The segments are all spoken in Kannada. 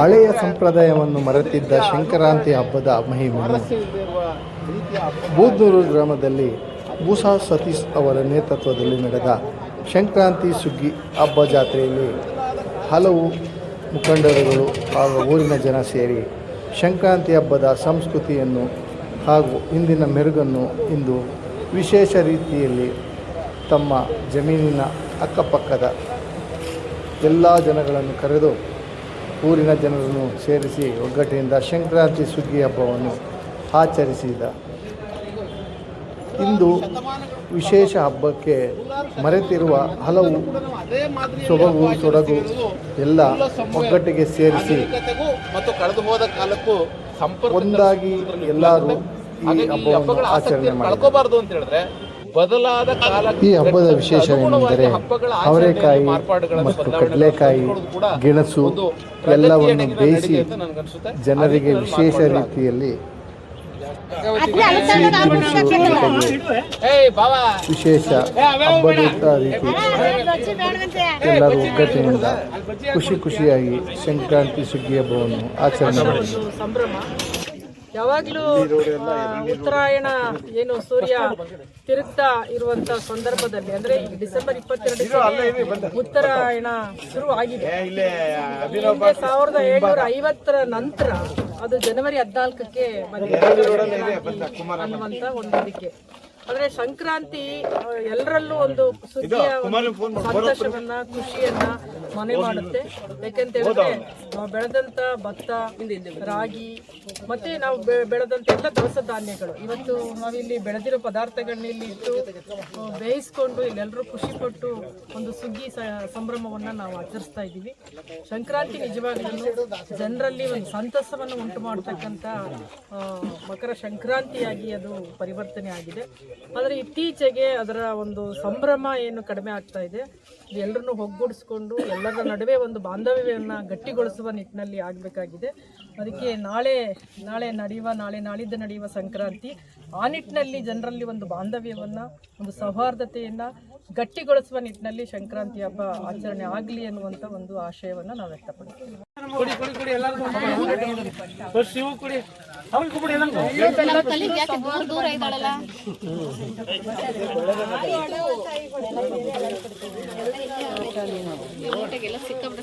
ಹಳೆಯ ಸಂಪ್ರದಾಯವನ್ನು ಮರೆತಿದ್ದ ಸಂಕ್ರಾಂತಿ ಹಬ್ಬದ ಮಹಿಮೆಯನ್ನು ಬೂದೂರು ಗ್ರಾಮದಲ್ಲಿ ಬೂಸಾ ಸತೀಶ್ ಅವರ ನೇತೃತ್ವದಲ್ಲಿ ನಡೆದ ಸಂಕ್ರಾಂತಿ ಸುಗ್ಗಿ ಹಬ್ಬ ಜಾತ್ರೆಯಲ್ಲಿ ಹಲವು ಮುಖಂಡರುಗಳು ಹಾಗೂ ಊರಿನ ಜನ ಸೇರಿ ಸಂಕ್ರಾಂತಿ ಹಬ್ಬದ ಸಂಸ್ಕೃತಿಯನ್ನು ಹಾಗೂ ಇಂದಿನ ಮೆರುಗನ್ನು ಇಂದು ವಿಶೇಷ ರೀತಿಯಲ್ಲಿ ತಮ್ಮ ಜಮೀನಿನ ಅಕ್ಕಪಕ್ಕದ ಎಲ್ಲ ಜನಗಳನ್ನು ಕರೆದು ಊರಿನ ಜನರನ್ನು ಸೇರಿಸಿ ಒಗ್ಗಟ್ಟಿನಿಂದ ಸಂಕ್ರಾಂತಿ ಸುಗ್ಗಿ ಹಬ್ಬವನ್ನು ಆಚರಿಸಿದ. ಇಂದು ವಿಶೇಷ ಹಬ್ಬಕ್ಕೆ ಮರೆತಿರುವ ಹಲವು ಸೊಬಗು ತೊಡಗು ಎಲ್ಲ ಒಗ್ಗಟ್ಟಿಗೆ ಸೇರಿಸಿ ಮತ್ತು ಕಳೆದು ಹೋದ ಕಾಲಕ್ಕೂ ಒಂದಾಗಿ ಎಲ್ಲರೂ ಈ ಹಬ್ಬವನ್ನು ಆಚರಣೆ ಮಾಡಿದ್ದಾರೆ ಅಂತ ಹೇಳಿದ್ರೆ ಬದಲಾದ ಕಾಲ ಈ ಹಬ್ಬದ ವಿಶೇಷ ಏನೆಂದರೆ ಅವರೆಕಾಯಿ ಮತ್ತು ಕಡಲೆಕಾಯಿ ಗೆಣಸು ಎಲ್ಲವನ್ನು ಬೇಯಿಸಿ ಜನರಿಗೆ ವಿಶೇಷ ರೀತಿಯಲ್ಲಿ ಏಯ್ ಬಾವ ವಿಶೇಷ ಹಬ್ಬದ ರೀತಿ ಎಲ್ಲರೂ ಒಗ್ಗಟ್ಟಿನಿಂದ ಖುಷಿ ಖುಷಿಯಾಗಿ ಸಂಕ್ರಾಂತಿ ಸುಗ್ಗಿ ಹಬ್ಬವನ್ನು ಆಚರಣೆ ಮಾಡಿದರು. ಯಾವಾಗಲೂ ಉತ್ತರಾಯಣ ಏನು ಸೂರ್ಯ ತಿರುಗ್ತಾ ಇರುವಂತ ಸಂದರ್ಭದಲ್ಲಿ ಅಂದ್ರೆ ಈ ಡಿಸೆಂಬರ್ ಇಪ್ಪತ್ತೆರಡು ಉತ್ತರಾಯಣ ಶುರು ಆಗಿದೆ. ಸಾವಿರದ ಏಳ್ನೂರ ಐವತ್ತರ ನಂತರ ಅದು ಜನವರಿ ಹದಿನಾಲ್ಕಕ್ಕೆ ಅನ್ನುವಂತ ಒಂದು ಇದಕ್ಕೆ. ಅಂದ್ರೆ ಸಂಕ್ರಾಂತಿ ಎಲ್ಲರಲ್ಲೂ ಒಂದು ಸುದ್ದಿಯ ಸಂತೋಷವನ್ನ ಖುಷಿಯನ್ನ ಮನೆ ಮಾಡುತ್ತೆ. ಯಾಕೆಂತ ಹೇಳಿದ್ರೆ ನಾವು ಬೆಳೆದಂತ ಭತ್ತ ರಾಗಿ ಮತ್ತೆ ನಾವು ಬೆ- ಬೆಳೆದಂತ ಎಲ್ಲ ದವಸ ಧಾನ್ಯಗಳು. ಇವತ್ತು ನಾವಿಲ್ಲಿ ಬೆಳೆದಿರೋ ಪದಾರ್ಥಗಳನ್ನ ಇಲ್ಲಿ ಇಟ್ಟು ಬೇಯಿಸ್ಕೊಂಡು ಇಲ್ಲೆಲ್ಲರೂ ಖುಷಿ ಪಟ್ಟು ಒಂದು ಸುಗ್ಗಿ ಸಂಭ್ರಮವನ್ನ ನಾವು ಆಚರಿಸ್ತಾ ಇದ್ದೀವಿ. ಸಂಕ್ರಾಂತಿ ನಿಜವಾಗ್ಲೂ ಜನರಲ್ಲಿ ಒಂದು ಸಂತಸವನ್ನು ಉಂಟು ಮಾಡತಕ್ಕಂಥ ಮಕರ ಸಂಕ್ರಾಂತಿಯಾಗಿ ಅದು ಪರಿವರ್ತನೆ ಆಗಿದೆ. ಆದರೆ ಇತ್ತೀಚೆಗೆ ಅದರ ಒಂದು ಸಂಭ್ರಮ ಏನು ಕಡಿಮೆ ಆಗ್ತಾ ಇದೆ. ಎಲ್ಲರನ್ನು ಒಗ್ಗೂಡಿಸ್ಕೊಂಡು ಎಲ್ಲರ ನಡುವೆ ಒಂದು ಬಾಂಧವ್ಯವನ್ನು ಗಟ್ಟಿಗೊಳಿಸುವ ನಿಟ್ಟಿನಲ್ಲಿ ಆಗಬೇಕಾಗಿದೆ. ಅದಕ್ಕೆ ನಾಳೆ ನಾಳೆ ನಡೆಯುವ ನಾಳೆ ನಾಳಿದ್ದು ನಡೆಯುವ ಸಂಕ್ರಾಂತಿ ಆ ನಿಟ್ಟಿನಲ್ಲಿ ಜನರಲ್ಲಿ ಒಂದು ಬಾಂಧವ್ಯವನ್ನು ಒಂದು ಸೌಹಾರ್ದತೆಯನ್ನು ಗಟ್ಟಿಗೊಳಿಸುವ ನಿಟ್ಟಿನಲ್ಲಿ ಸಂಕ್ರಾಂತಿ ಹಬ್ಬ ಆಚರಣೆ ಆಗಲಿ ಅನ್ನುವಂಥ ಒಂದು ಆಶಯವನ್ನು ನಾವು ವ್ಯಕ್ತಪಡಿಸ್ತೀವಿ. ಊಟಗೆಲ್ಲ ಸಿಕ್ಕಾಬಿಟ್ಟು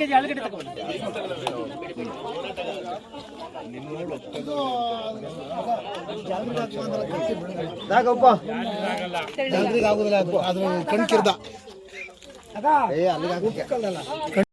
ಕೆಜಿ ಆಲೂಗಡ್ಡೆ ತಗೊಂಡು ಆಗುದಿಲ್ಲ ಅದ್ರ ಕಣ್ಕಿರ್ದ. 哎呀你看你看